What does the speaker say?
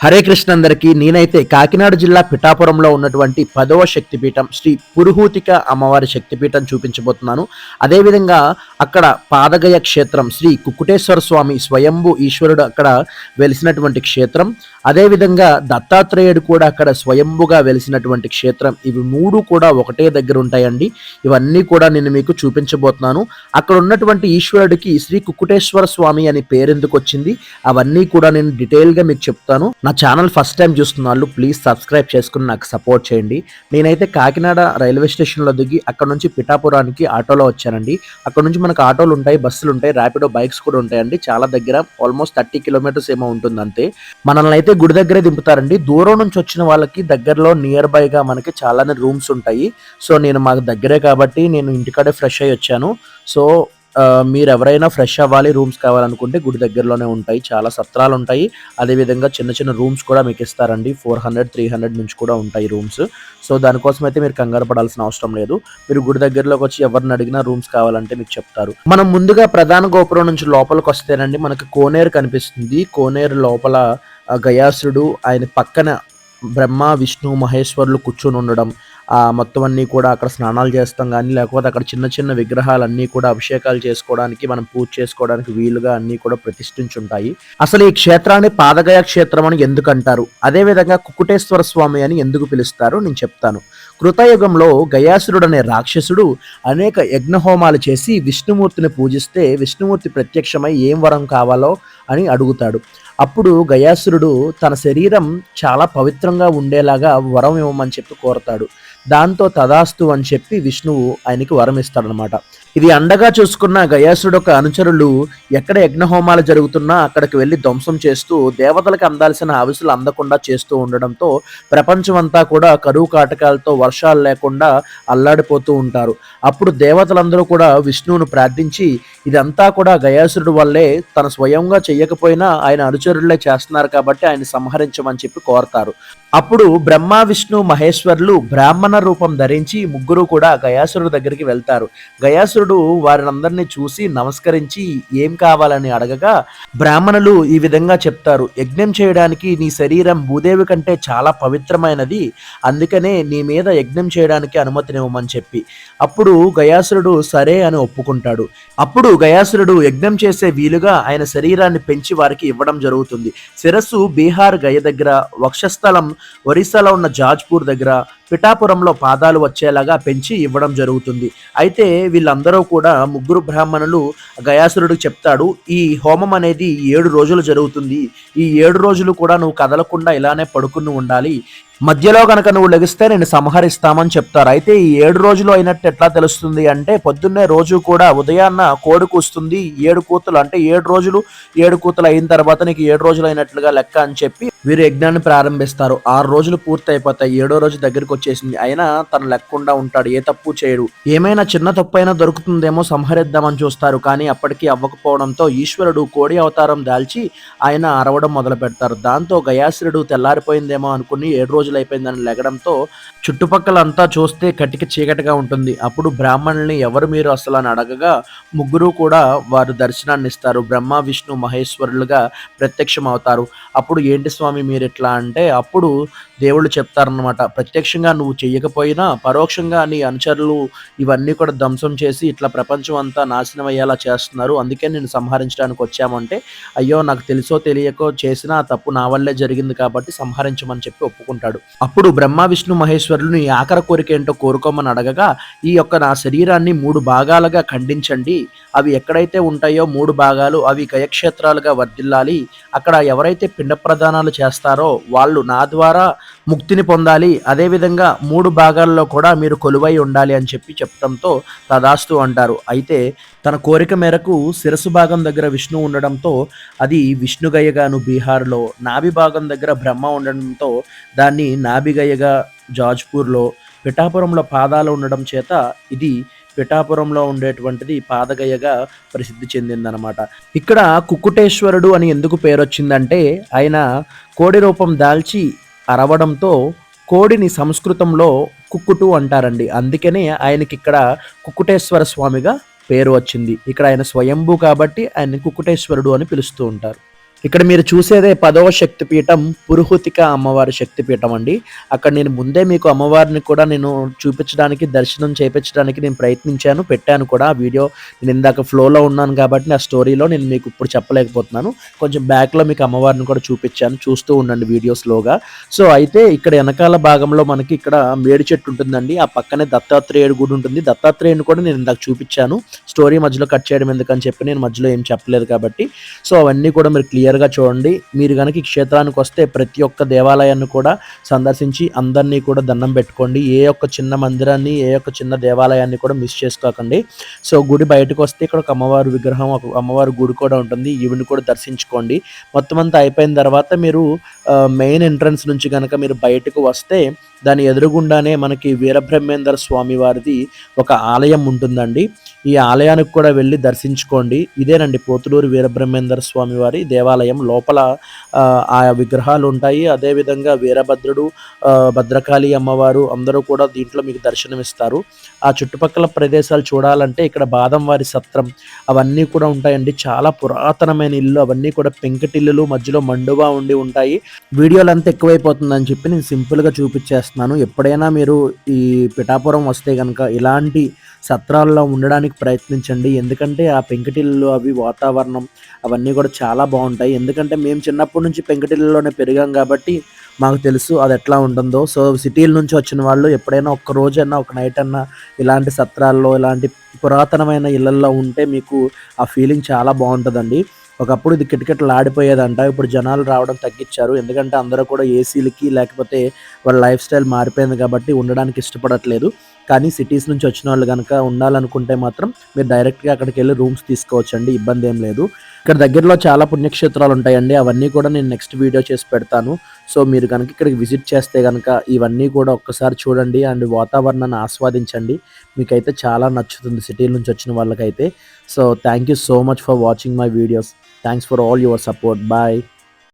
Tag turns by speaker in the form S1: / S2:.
S1: హరే కృష్ణ అందరికీ నేనైతే కాకినాడ జిల్లా పిఠాపురంలో ఉన్నటువంటి పదవ శక్తిపీఠం శ్రీ పురుహూతిక అమ్మవారి శక్తిపీఠం చూపించబోతున్నాను. అదేవిధంగా అక్కడ పాదగయ క్షేత్రం శ్రీ కుక్కుటేశ్వర స్వామి స్వయంభు ఈశ్వరుడు అక్కడ వెలిసినటువంటి క్షేత్రం. అదేవిధంగా దత్తాత్రేయుడు కూడా అక్కడ స్వయంభుగా వెలిసినటువంటి క్షేత్రం. ఇవి మూడు కూడా ఒకటే దగ్గర ఉంటాయండి. ఇవన్నీ కూడా నేను మీకు చూపించబోతున్నాను. అక్కడ ఉన్నటువంటి ఈశ్వరుడికి శ్రీ కుక్కుటేశ్వర స్వామి అని పేరెందుకు వచ్చింది? అవన్నీ కూడా నేను డీటెయిల్గా మీకు చెప్తాను. నా ఛానల్ ఫస్ట్ టైం చూస్తున్న వాళ్ళు ప్లీజ్ సబ్స్క్రైబ్ చేసుకుని నాకు సపోర్ట్ చేయండి. నేనైతే కాకినాడ రైల్వే స్టేషన్లో దిగి అక్కడ నుంచి పిఠాపురానికి ఆటోలో వచ్చానండి. అక్కడ నుంచి మనకు ఆటోలు ఉంటాయి బస్సులు ఉంటాయి ర్యాపిడో బైక్స్ కూడా ఉంటాయండి. చాలా దగ్గర ఆల్మోస్ట్ థర్టీ కిలోమీటర్స్ ఏమో ఉంటుంది అంతే మనల్ని అయితే గుడి దగ్గరే దింపుతారండి. దూరం నుంచి వచ్చిన వాళ్ళకి దగ్గరలో నియర్ బైగా మనకి చాలానే రూమ్స్ ఉంటాయి. సో నేను మాకు దగ్గరే కాబట్టి నేను ఇంటికాడే ఫ్రెష్ అయ్యి వచ్చాను. సో మీరు ఎవరైనా ఫ్రెష్ అవ్వాలి రూమ్స్ కావాలనుకుంటే గుడి దగ్గరలోనే ఉంటాయి. చాలా సత్రాలు ఉంటాయి. అదేవిధంగా చిన్న చిన్న రూమ్స్ కూడా మీకు ఇస్తారండి. ఫోర్ హండ్రెడ్ త్రీ హండ్రెడ్ నుంచి కూడా ఉంటాయి రూమ్స్ సో దానికోసం అయితే మీరు కంగారు పడాల్సిన అవసరం లేదు. మీరు గుడి దగ్గరలోకి వచ్చి ఎవరిని అడిగినా రూమ్స్ కావాలంటే మీకు చెప్తారు. మనం ముందుగా ప్రధాన గోపురం నుంచి లోపలికి వస్తేనండి మనకి కోనేరు కనిపిస్తుంది. కోనేరు లోపల గయాసుడు ఆయన పక్కన బ్రహ్మ విష్ణు మహేశ్వరులు కూర్చొని ఉండడం ఆ మొత్తం అన్నీ కూడా అక్కడ స్నానాలు చేస్తాం కానీ లేకపోతే అక్కడ చిన్న చిన్న విగ్రహాలన్నీ కూడా అభిషేకాలు చేసుకోవడానికి మనం పూజ చేసుకోవడానికి వీలుగా అన్నీ కూడా ప్రతిష్ఠించుంటాయి. అసలు ఈ క్షేత్రాన్ని పాదగయ క్షేత్రం అని ఎందుకు అంటారు అదేవిధంగా కుకుటేశ్వర స్వామి అని ఎందుకు పిలుస్తారు? నేను చెప్తాను. కృతయుగంలో గయాసురుడు అనే రాక్షసుడు అనేక యజ్ఞహోమాలు చేసి విష్ణుమూర్తిని పూజిస్తే విష్ణుమూర్తి ప్రత్యక్షమై ఏం వరం కావాలో అని అడుగుతాడు. అప్పుడు గయాసురుడు తన శరీరం చాలా పవిత్రంగా ఉండేలాగా వరం ఇవ్వమని చెప్పి కోరతాడు. దాంతో తదాస్తు అని చెప్పి విష్ణువు ఆయనకి వరం ఇస్తాడనమాట ఇది అండగా చూసుకున్న గయాసుడు ఒక అనుచరులు ఎక్కడ యజ్ఞహోమాలు జరుగుతున్నా అక్కడికి వెళ్ళి ధ్వంసం చేస్తూ దేవతలకు అందాల్సిన ఆవిసులు అందకుండా చేస్తూ ఉండడంతో ప్రపంచం అంతా కూడా కరువు కాటకాలతో వర్షాలు లేకుండా అల్లాడిపోతూ ఉంటారు. అప్పుడు దేవతలందరూ కూడా విష్ణువును ప్రార్థించి ఇదంతా కూడా గయాసురుడు వల్లే తన స్వయంగా చెయ్యకపోయినా ఆయన అనుచరులే చేస్తున్నారు కాబట్టి ఆయన సంహరించమని చెప్పి కోరతారు. అప్పుడు బ్రహ్మ విష్ణు మహేశ్వరులు బ్రాహ్మణ రూపం ధరించి ముగ్గురు కూడా గయాసురుడు దగ్గరికి వెళ్తారు. గయాసురుడు వారినందరినీ చూసి నమస్కరించి ఏం కావాలని అడగగా బ్రాహ్మణులు ఈ విధంగా చెప్తారు. యజ్ఞం చేయడానికి నీ శరీరం భూదేవి కంటే చాలా పవిత్రమైనది. అందుకనే నీ మీద యజ్ఞం చేయడానికి అనుమతినివ్వమని చెప్పి. అప్పుడు గయాసురుడు సరే అని ఒప్పుకుంటాడు. అప్పుడు గయాసురుడు యజ్ఞం చేసే వీలుగా ఆయన శరీరాన్ని పెంచి వారికి ఇవ్వడం జరుగుతుంది. శిరస్సు బీహార్ గయ దగ్గర వక్షస్థలం ఒరిస్సాలో ఉన్న జాజ్పూర్ దగ్గర పిఠాపురంలో పాదాలు వచ్చేలాగా పెంచి ఇవ్వడం జరుగుతుంది. అయితే వీళ్ళందరూ కూడా ముగ్గురు బ్రాహ్మణులు గయాసురుడికి చెప్తాడు ఈ హోమం అనేది ఏడు రోజులు జరుగుతుంది. ఈ ఏడు రోజులు కూడా నువ్వు కదలకుండా ఇలానే పడుకుని ఉండాలి. మధ్యలో కనుక నువ్వు లెగిస్తే నేను సంహరిస్తామని చెప్తారు. అయితే ఈ ఏడు రోజులు అయినట్టు ఎట్లా తెలుస్తుంది అంటే పొద్దున్నే రోజు కూడా ఉదయాన్న కోడి కూస్తుంది ఏడు కూతులు అంటే ఏడు రోజులు ఏడు కూతులు అయిన తర్వాత నీకు ఏడు రోజులు అయినట్లుగా లెక్క అని చెప్పి వీరు యజ్ఞాన్ని ప్రారంభిస్తారు. ఆరు రోజులు పూర్తి అయిపోతాయి ఏడో రోజు దగ్గరికి వచ్చేసింది. అయినా తను లెక్కకుండా ఉంటాడు ఏ తప్పు చేయడు. ఏమైనా చిన్న తప్పు అయినా దొరుకుతుందేమో సంహరిద్దామని చూస్తారు. కానీ అప్పటికీ అవ్వకపోవడంతో ఈశ్వరుడు కోడి అవతారం దాల్చి ఆయన అరవడం మొదలు పెడతారు దాంతో గయాసురుడు తెల్లారిపోయిందేమో అనుకుని ఏడు రోజులు అయిపోయిందని లెగడంతో చుట్టుపక్కల అంతా చూస్తే కటిక చీకటిగా ఉంటుంది. అప్పుడు బ్రాహ్మణుల్ని ఎవరు మీరు అసలు అని అడగగా ముగ్గురు కూడా వారు దర్శనాన్ని ఇస్తారు బ్రహ్మ విష్ణు మహేశ్వరులుగా ప్రత్యక్షం అవుతారు అప్పుడు ఏంటి స్వామి మీరు ఇట్లా అంటే అప్పుడు దేవుళ్ళు చెప్తారనమాట ప్రత్యక్షంగా నువ్వు చెయ్యకపోయినా పరోక్షంగా నీ అనుచరులు ఇవన్నీ కూడా ధ్వంసం చేసి ఇట్లా ప్రపంచం అంతా నాశనం అయ్యేలా చేస్తున్నారు. అందుకే నేను సంహరించడానికి వచ్చామంటే అయ్యో నాకు తెలుసో తెలియకో చేసినా తప్పు నా వల్లే జరిగింది కాబట్టి సంహరించమని చెప్పి ఒప్పుకుంటాడు. అప్పుడు బ్రహ్మ విష్ణు మహేశ్వరులు నీ ఆఖరి కోరిక ఏంటో కోరుకోమని అడగగా ఈ యొక్క నా శరీరాన్ని మూడు భాగాలుగా ఖండించండి. అవి ఎక్కడైతే ఉంటాయో మూడు భాగాలు అవి గయక్షేత్రాలుగా వర్ధిల్లాలి. అక్కడ ఎవరైతే పిండ ప్రదానాలు చేస్తారో వాళ్ళు నా ద్వారా ముక్తిని పొందాలి. అదేవిధంగా మూడు భాగాల్లో కూడా మీరు కొలువై ఉండాలి అని చెప్పి చెప్పడంతో తదాస్తు అంటారు. అయితే తన కోరిక మేరకు శిరసు భాగం దగ్గర విష్ణు ఉండడంతో అది విష్ణుగయ్యగాను బీహార్లో నాభి భాగం దగ్గర బ్రహ్మ ఉండడంతో దాన్ని నాభిగయ్యగా జాజ్పూర్లో పిఠాపురంలో పాదాలు ఉండడం చేత ఇది పిఠాపురంలో ఉండేటువంటిది పాదగయ్యగా ప్రసిద్ధి చెందిందనమాట ఇక్కడ కుక్కుటేశ్వరుడు అని ఎందుకు పేరు వచ్చిందంటే ఆయన కోడి రూపం దాల్చి అరవడంతో కోడిని సంస్కృతంలో కుక్కుటు అంటారండి. అందుకనే ఆయనకి ఇక్కడ కుక్కుటేశ్వర స్వామిగా పేరు వచ్చింది. ఇక్కడ ఆయన స్వయంభూ కాబట్టి ఆయన కుక్కుటేశ్వరుడు అని పిలుస్తూ ఉంటారు. ఇక్కడ మీరు చూసేదే పదవ శక్తిపీఠం పురుహుతిక అమ్మవారి శక్తిపీఠం అండి. అక్కడ నేను ముందే మీకు అమ్మవారిని కూడా నేను చూపించడానికి దర్శనం చేపించడానికి నేను ప్రయత్నించాను పెట్టాను కూడా. ఆ వీడియో నేను ఇందాక ఫ్లోలో ఉన్నాను కాబట్టి నా స్టోరీలో నేను మీకు ఇప్పుడు చెప్పలేకపోతున్నాను. కొంచెం బ్యాక్లో మీకు అమ్మవారిని కూడా చూపించాను చూస్తూ ఉండండి వీడియో స్లోగా. సో అయితే ఇక్కడ వెనకాల భాగంలో మనకి ఇక్కడ మేడి చెట్టు ఉంటుందండి. ఆ పక్కనే దత్తాత్రేయుడు గుడి ఉంటుంది. దత్తాత్రేయుని కూడా నేను ఇందాక చూపించాను. స్టోరీ మధ్యలో కట్ చేయడం ఎందుకని చెప్పి నేను మధ్యలో ఏం చెప్పలేదు కాబట్టి. సో అవన్నీ కూడా మీరు క్లియర్ క్లియర్గా చూడండి. మీరు కనుక ఈ క్షేత్రానికి వస్తే ప్రతి ఒక్క దేవాలయాన్ని కూడా సందర్శించి అందరినీ కూడా దండం పెట్టుకోండి. ఏ ఒక్క చిన్న మందిరాన్ని ఏ ఒక్క చిన్న దేవాలయాన్ని కూడా మిస్ చేసుకోకండి. సో గుడి బయటకు వస్తే ఇక్కడ ఒక అమ్మవారి విగ్రహం ఒక అమ్మవారి గుడి కూడా ఉంటుంది. ఈవిని కూడా దర్శించుకోండి. మొత్తం అంతా అయిపోయిన తర్వాత మీరు మెయిన్ ఎంట్రన్స్ నుంచి కనుక మీరు బయటకు వస్తే దాని ఎదురుగుండానే మనకి వీరబ్రహ్మేందర్ స్వామి వారిది ఒక ఆలయం ఉంటుందండి. ఈ ఆలయానికి కూడా వెళ్ళి దర్శించుకోండి. ఇదేనండి పోతులూరు వీరబ్రహ్మేందర్ స్వామి వారి దేవాలయం. లోపల ఆ, విగ్రహాలు ఉంటాయి. అదేవిధంగా వీరభద్రుడు భద్రకాళి అమ్మవారు అందరూ కూడా దీంట్లో మీకు దర్శనమిస్తారు. ఆ చుట్టుపక్కల ప్రదేశాలు చూడాలంటే ఇక్కడ బాదం వారి సత్రం అవన్నీ కూడా ఉంటాయండి. చాలా పురాతనమైన ఇల్లు. అవన్నీ కూడా పెంకటిల్లులు మధ్యలో మండువా ఉండి ఉంటాయి. వీడియోలు అంతా ఎక్కువైపోతుందని చెప్పి నేను సింపుల్గా చేస్తున్నాను. ఎప్పుడైనా మీరు ఈ పిఠాపురం వస్తే కనుక ఇలాంటి సత్రాల్లో ఉండడానికి ప్రయత్నించండి. ఎందుకంటే ఆ పెంకుటిల్లు అవి వాతావరణం అవన్నీ కూడా చాలా బాగుంటాయి. ఎందుకంటే మేము చిన్నప్పటి నుంచి పెంకుటిల్లులోనే పెరిగాం కాబట్టి మాకు తెలుసు అది ఎట్లా ఉంటుందో. సో సిటీల నుంచి వచ్చిన వాళ్ళు ఎప్పుడైనా ఒక్క రోజన్నా ఒక నైట్ అన్నా ఇలాంటి సత్రాల్లో ఇలాంటి పురాతనమైన ఇళ్ళల్లో ఉంటే మీకు ఆ ఫీలింగ్ చాలా బాగుంటుందండి. ఒకప్పుడు ఇది కిటకిటలు ఆడిపోయేదంట. ఇప్పుడు జనాలు రావడం తగ్గించారు. ఎందుకంటే అందరూ కూడా ఏసీలకి లేకపోతే వాళ్ళ లైఫ్ స్టైల్ మారిపోయింది కాబట్టి ఉండడానికి ఇష్టపడట్లేదు. కానీ సిటీస్ నుంచి వచ్చిన వాళ్ళు కనుక ఉండాలనుకుంటే మాత్రం మీరు డైరెక్ట్గా అక్కడికి వెళ్ళి రూమ్స్ తీసుకోవచ్చండి. ఇబ్బంది ఏం లేదు. ఇక్కడ దగ్గరలో చాలా పుణ్యక్షేత్రాలు ఉంటాయండి. అవన్నీ కూడా నేను నెక్స్ట్ వీడియో చేసి పెడతాను. సో మీరు కనుక ఇక్కడికి విజిట్ చేస్తే కనుక ఇవన్నీ కూడా ఒక్కసారి చూడండి. అండ్ వాతావరణాన్ని ఆస్వాదించండి. మీకైతే చాలా నచ్చుతుంది సిటీ నుంచి వచ్చిన వాళ్ళకైతే. So thank you so much for watching my videos. Thanks for all your support. Bye.